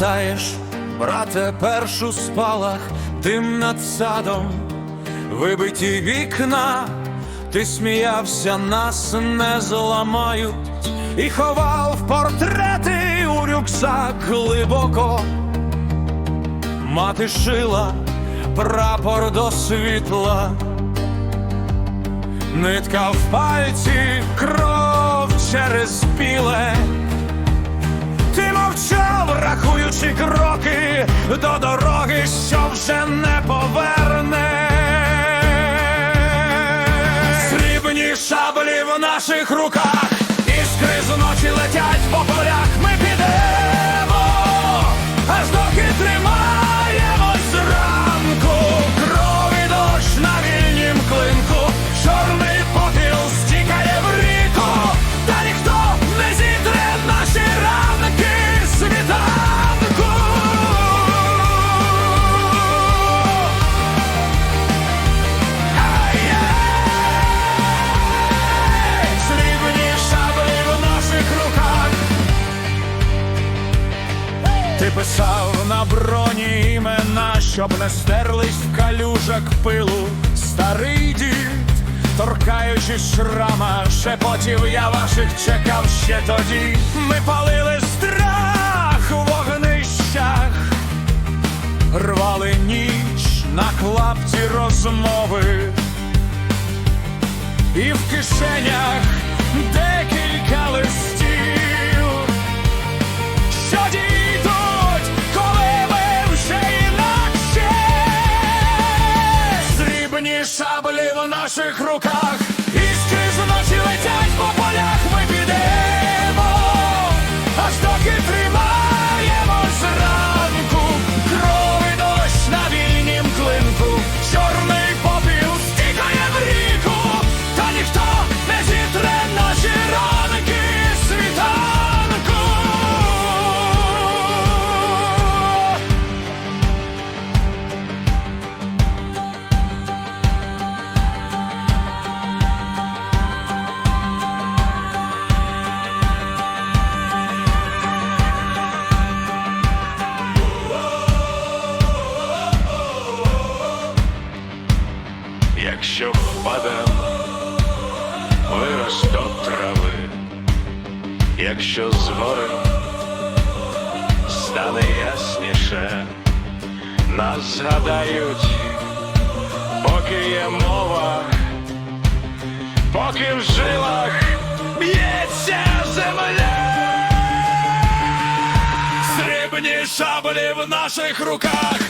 пам'ятаєш, брате, першу спалах, дим над садом, вибиті вікна, ти сміявся, нас не зламають, і ховав портрети у рюкзак глибоко. Мати шила прапор до світла, нитка в пальці, кров через біле. Ти мовчав, рахуючи до дороги, що вже не поверне. Срібні шаблі в наших руках, іскри з ночі летять по полях. На броні імена, щоб не стерлись в калюжах пилу. Старий дід, торкаючись шрама, шепотів я ваших чекав ще тоді. Ми палили страх у вогнищах, рвали ніч на клапті розмови. І в кишенях декілька наших руках, Якщо впадем, вирос до трави, якщо згорем, стане ясніше, нас згадають, поки є мова, поки в жилах б'ється земля. Срібні шаблі в наших руках,